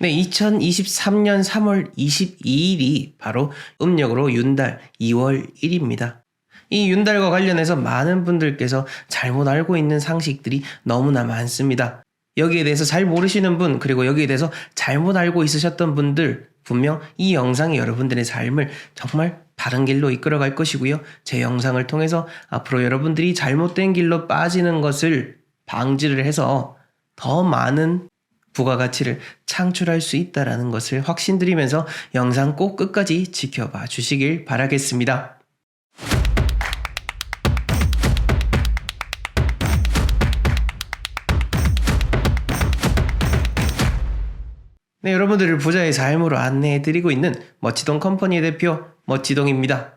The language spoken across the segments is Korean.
네, 2023년 3월 22일이 바로 음력으로 윤달 2월 1입니다. 이 윤달과 관련해서 많은 분들께서 잘못 알고 있는 상식들이 너무나 많습니다. 여기에 대해서 잘 모르시는 분, 그리고 여기에 대해서 잘못 알고 있으셨던 분들, 분명 이 영상이 여러분들의 삶을 정말 바른 길로 이끌어 갈 것이고요. 제 영상을 통해서 앞으로 여러분들이 잘못된 길로 빠지는 것을 방지를 해서 더 많은 부가가치를 창출할 수 있다라는 것을 확신드리면서 영상 꼭 끝까지 지켜봐 주시길 바라겠습니다. 네, 여러분들을 부자의 삶으로 안내해 드리고 있는 멋지동 컴퍼니의 대표 멋지동입니다.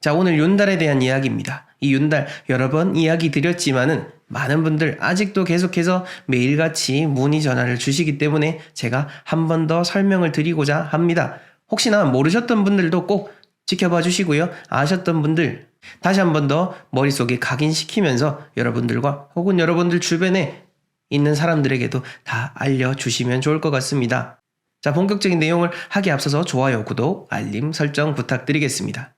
자, 오늘 윤달에 대한 이야기입니다. 이 윤달 여러 번 이야기 드렸지만은 많은 분들 아직도 계속해서 매일같이 문의 전화를 주시기 때문에 제가 한 번 더 설명을 드리고자 합니다. 혹시나 모르셨던 분들도 꼭 지켜봐 주시고요. 아셨던 분들 다시 한 번 더 머릿속에 각인시키면서 여러분들과 혹은 여러분들 주변에 있는 사람들에게도 다 알려주시면 좋을 것 같습니다. 자, 본격적인 내용을 하기 앞서서 좋아요, 구독, 알림 설정 부탁드리겠습니다.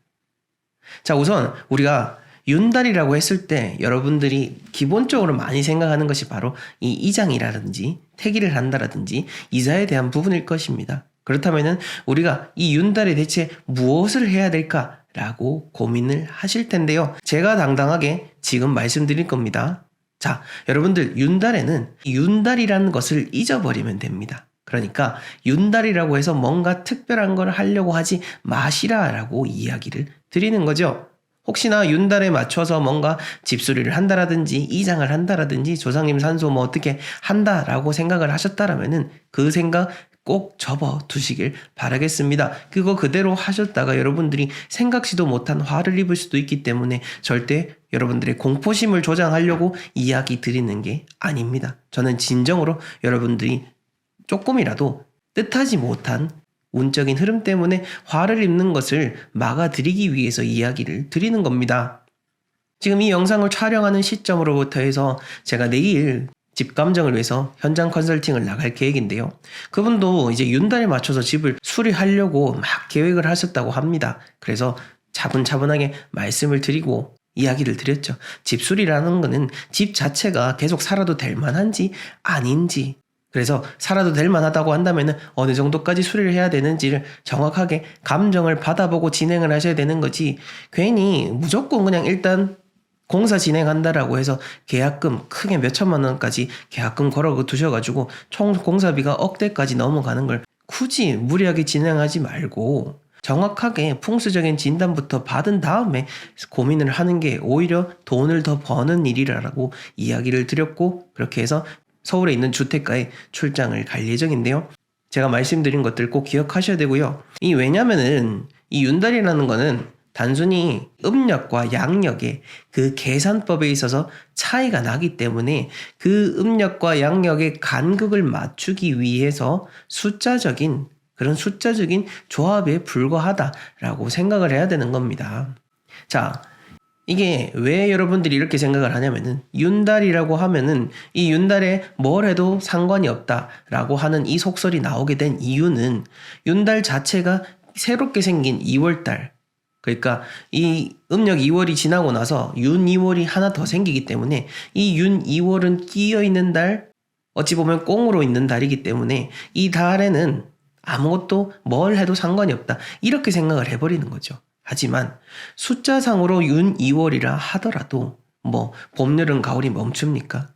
자, 우선 우리가 윤달이라고 했을 때 여러분들이 기본적으로 많이 생각하는 것이 바로 이 이장이라든지 태기를 한다라든지 이자에 대한 부분일 것입니다. 그렇다면은 우리가 이 윤달에 대체 무엇을 해야 될까 라고 고민을 하실 텐데요. 제가 당당하게 지금 말씀드릴 겁니다. 자, 여러분들 윤달에는 윤달이라는 것을 잊어버리면 됩니다. 그러니까 윤달이라고 해서 뭔가 특별한 걸 하려고 하지 마시라라고 이야기를 드리는 거죠. 혹시나 윤달에 맞춰서 뭔가 집수리를 한다라든지 이장을 한다라든지 조상님 산소 뭐 어떻게 한다라고 생각을 하셨다라면은 그 생각 꼭 접어 두시길 바라겠습니다. 그거 그대로 하셨다가 여러분들이 생각지도 못한 화를 입을 수도 있기 때문에 절대 여러분들의 공포심을 조장하려고 이야기 드리는 게 아닙니다. 저는 진정으로 여러분들이 조금이라도 뜻하지 못한 운적인 흐름 때문에 화를 입는 것을 막아드리기 위해서 이야기를 드리는 겁니다. 지금 이 영상을 촬영하는 시점으로부터 해서 제가 내일 집 감정을 위해서 현장 컨설팅을 나갈 계획인데요. 그분도 이제 윤달에 맞춰서 집을 수리하려고 막 계획을 하셨다고 합니다. 그래서 차분차분하게 말씀을 드리고 이야기를 드렸죠. 집 수리라는 거는 집 자체가 계속 살아도 될 만한지 아닌지 그래서 살아도 될 만하다고 한다면 어느 정도까지 수리를 해야 되는지를 정확하게 감정을 받아보고 진행을 하셔야 되는 거지. 괜히 무조건 그냥 일단 공사 진행한다라고 해서 계약금 크게 몇 천만 원까지 계약금 걸어 두셔가지고 총 공사비가 억대까지 넘어가는 걸 굳이 무리하게 진행하지 말고 정확하게 풍수적인 진단부터 받은 다음에 고민을 하는 게 오히려 돈을 더 버는 일이라고 이야기를 드렸고 그렇게 해서 서울에 있는 주택가에 출장을 갈 예정인데요. 제가 말씀드린 것들 꼭 기억하셔야 되고요. 이 왜냐면은 이 윤달이라는 거는 단순히 음력과 양력의 그 계산법에 있어서 차이가 나기 때문에 그 음력과 양력의 간극을 맞추기 위해서 숫자적인 그런 숫자적인 조합에 불과하다라고 생각을 해야 되는 겁니다. 자, 이게 왜 여러분들이 이렇게 생각을 하냐면은 윤달이라고 하면은 이 윤달에 뭘 해도 상관이 없다라고 하는 이 속설이 나오게 된 이유는 윤달 자체가 새롭게 생긴 2월달 그러니까 이 음력 2월이 지나고 나서 윤 2월이 하나 더 생기기 때문에 이 윤 2월은 끼어 있는 달 어찌 보면 꽁으로 있는 달이기 때문에 이 달에는 아무것도 뭘 해도 상관이 없다 이렇게 생각을 해버리는 거죠. 하지만 숫자상으로 윤 2월이라 하더라도 뭐 봄, 여름, 가을이 멈춥니까?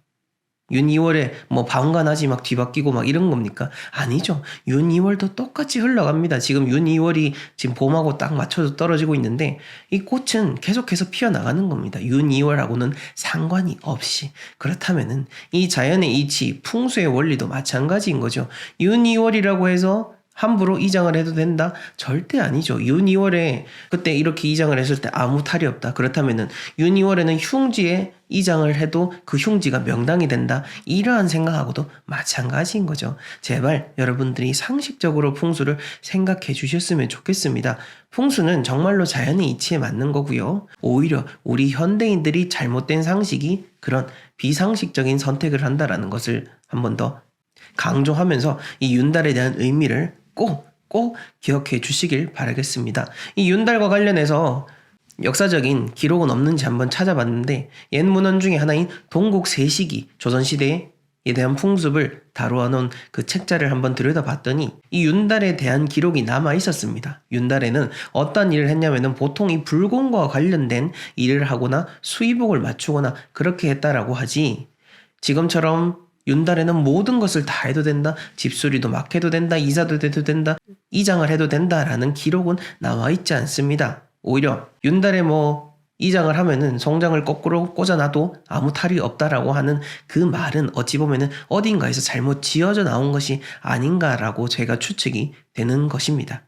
윤 2월에 뭐 방관하지 막 뒤바뀌고 막 이런 겁니까? 아니죠. 윤 2월도 똑같이 흘러갑니다. 지금 윤 2월이 지금 봄하고 딱 맞춰서 떨어지고 있는데 이 꽃은 계속해서 피어나가는 겁니다. 윤 2월하고는 상관이 없이. 그렇다면은 이 자연의 이치, 풍수의 원리도 마찬가지인 거죠. 윤 2월이라고 해서 함부로 이장을 해도 된다? 절대 아니죠. 유니월에 그때 이렇게 이장을 했을 때 아무 탈이 없다. 그렇다면은 유니월에는 흉지에 이장을 해도 그 흉지가 명당이 된다. 이러한 생각하고도 마찬가지인 거죠. 제발 여러분들이 상식적으로 풍수를 생각해 주셨으면 좋겠습니다. 풍수는 정말로 자연의 이치에 맞는 거고요. 오히려 우리 현대인들이 잘못된 상식이 그런 비상식적인 선택을 한다라는 것을 한 번 더 강조하면서 이 윤달에 대한 의미를 꼭, 꼭 기억해 주시길 바라겠습니다. 이 윤달과 관련해서 역사적인 기록은 없는지 한번 찾아봤는데 옛 문헌 중에 하나인 동국 세시기 조선시대에 대한 풍습을 다루어 놓은 그 책자를 한번 들여다봤더니 이 윤달에 대한 기록이 남아 있었습니다. 윤달에는 어떤 일을 했냐면은 보통 이 불공과 관련된 일을 하거나 수의복을 맞추거나 그렇게 했다라고 하지 지금처럼 윤달에는 모든 것을 다 해도 된다. 집수리도 막 해도 된다. 이사도 해도 된다. 이장을 해도 된다라는 기록은 나와 있지 않습니다. 오히려 윤달에 뭐 이장을 하면은 송장을 거꾸로 꽂아놔도 아무 탈이 없다라고 하는 그 말은 어찌 보면은 어딘가에서 잘못 지어져 나온 것이 아닌가라고 제가 추측이 되는 것입니다.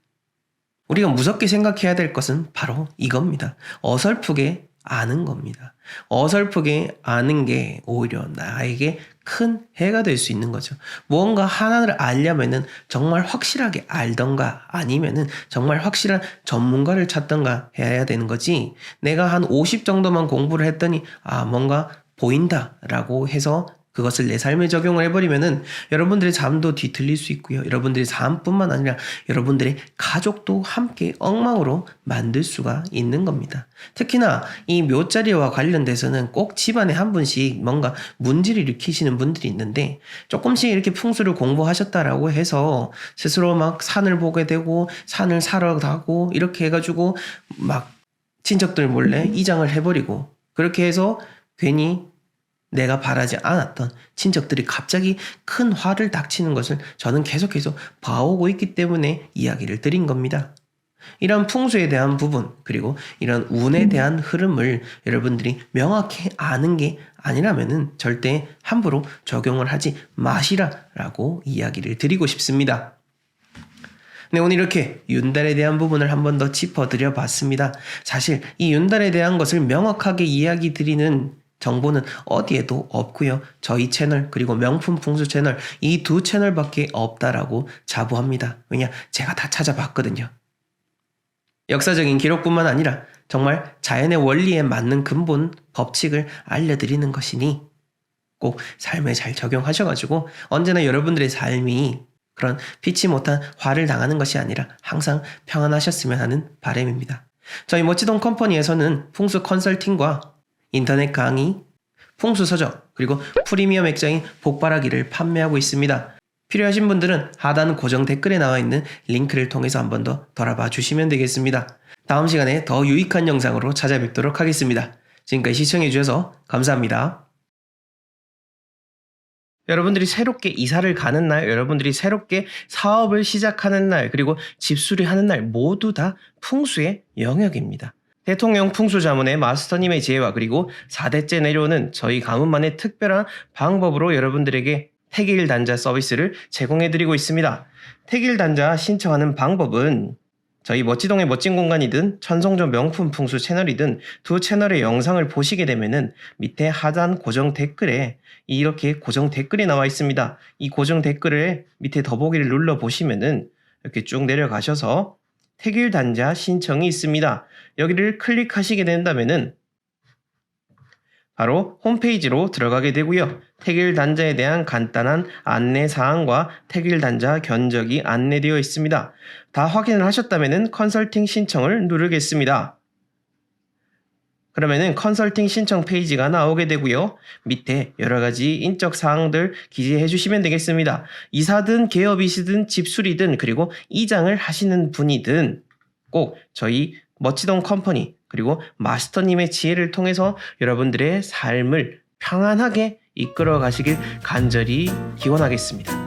우리가 무섭게 생각해야 될 것은 바로 이겁니다. 어설프게 아는 겁니다. 어설프게 아는 게 오히려 나에게 큰 해가 될 수 있는 거죠. 무언가 하나를 알려면은 정말 확실하게 알던가 아니면은 정말 확실한 전문가를 찾던가 해야 되는 거지. 내가 한 50 정도만 공부를 했더니 아, 뭔가 보인다라고 해서 그것을 내 삶에 적용을 해버리면은 여러분들의 잠도 뒤틀릴 수 있고요. 여러분들의 삶뿐만 아니라 여러분들의 가족도 함께 엉망으로 만들 수가 있는 겁니다. 특히나 이 묘자리와 관련돼서는 꼭 집안에 한 분씩 뭔가 문제를 일으키시는 분들이 있는데 조금씩 이렇게 풍수를 공부하셨다라고 해서 스스로 막 산을 보게 되고 산을 사러 가고 이렇게 해가지고 막 친척들 몰래 이장을 해버리고 그렇게 해서 괜히 내가 바라지 않았던 친척들이 갑자기 큰 화를 닥치는 것을 저는 계속해서 봐오고 있기 때문에 이야기를 드린 겁니다. 이런 풍수에 대한 부분, 그리고 이런 운에 대한 흐름을 여러분들이 명확히 아는 게 아니라면은 절대 함부로 적용을 하지 마시라라고 이야기를 드리고 싶습니다. 네, 오늘 이렇게 윤달에 대한 부분을 한 번 더 짚어드려 봤습니다. 사실 이 윤달에 대한 것을 명확하게 이야기 드리는 정보는 어디에도 없고요. 저희 채널 그리고 명품 풍수 채널 이 두 채널밖에 없다라고 자부합니다. 왜냐 제가 다 찾아봤거든요. 역사적인 기록뿐만 아니라 정말 자연의 원리에 맞는 근본 법칙을 알려드리는 것이니 꼭 삶에 잘 적용하셔가지고 언제나 여러분들의 삶이 그런 피치 못한 화를 당하는 것이 아니라 항상 평안하셨으면 하는 바람입니다. 저희 멋지동 컴퍼니에서는 풍수 컨설팅과 인터넷 강의, 풍수 서적, 그리고 프리미엄 액자인 복바라기를 판매하고 있습니다. 필요하신 분들은 하단 고정 댓글에 나와 있는 링크를 통해서 한 번 더 돌아봐 주시면 되겠습니다. 다음 시간에 더 유익한 영상으로 찾아뵙도록 하겠습니다. 지금까지 시청해주셔서 감사합니다. 여러분들이 새롭게 이사를 가는 날, 여러분들이 새롭게 사업을 시작하는 날, 그리고 집 수리 하는 날 모두 다 풍수의 영역입니다. 대통령 풍수 자문의 마스터님의 지혜와 그리고 4대째 내려오는 저희 가문만의 특별한 방법으로 여러분들에게 택일 단자 서비스를 제공해드리고 있습니다. 택일 단자 신청하는 방법은 저희 멋지동의 멋진 공간이든 천성조 명품 풍수 채널이든 두 채널의 영상을 보시게 되면은 밑에 하단 고정 댓글에 이렇게 고정 댓글이 나와 있습니다. 이 고정 댓글을 밑에 더보기를 눌러 보시면은 이렇게 쭉 내려가셔서 택일 단자 신청이 있습니다. 여기를 클릭하시게 된다면은 바로 홈페이지로 들어가게 되고요. 택일 단자에 대한 간단한 안내 사항과 택일 단자 견적이 안내되어 있습니다. 다 확인을 하셨다면 컨설팅 신청을 누르겠습니다. 그러면은 컨설팅 신청 페이지가 나오게 되고요. 밑에 여러 가지 인적 사항들 기재해 주시면 되겠습니다. 이사든 개업이시든 집수리든 그리고 이장을 하시는 분이든 꼭 저희 멋지동 컴퍼니 그리고 마스터님의 지혜를 통해서 여러분들의 삶을 평안하게 이끌어 가시길 간절히 기원하겠습니다.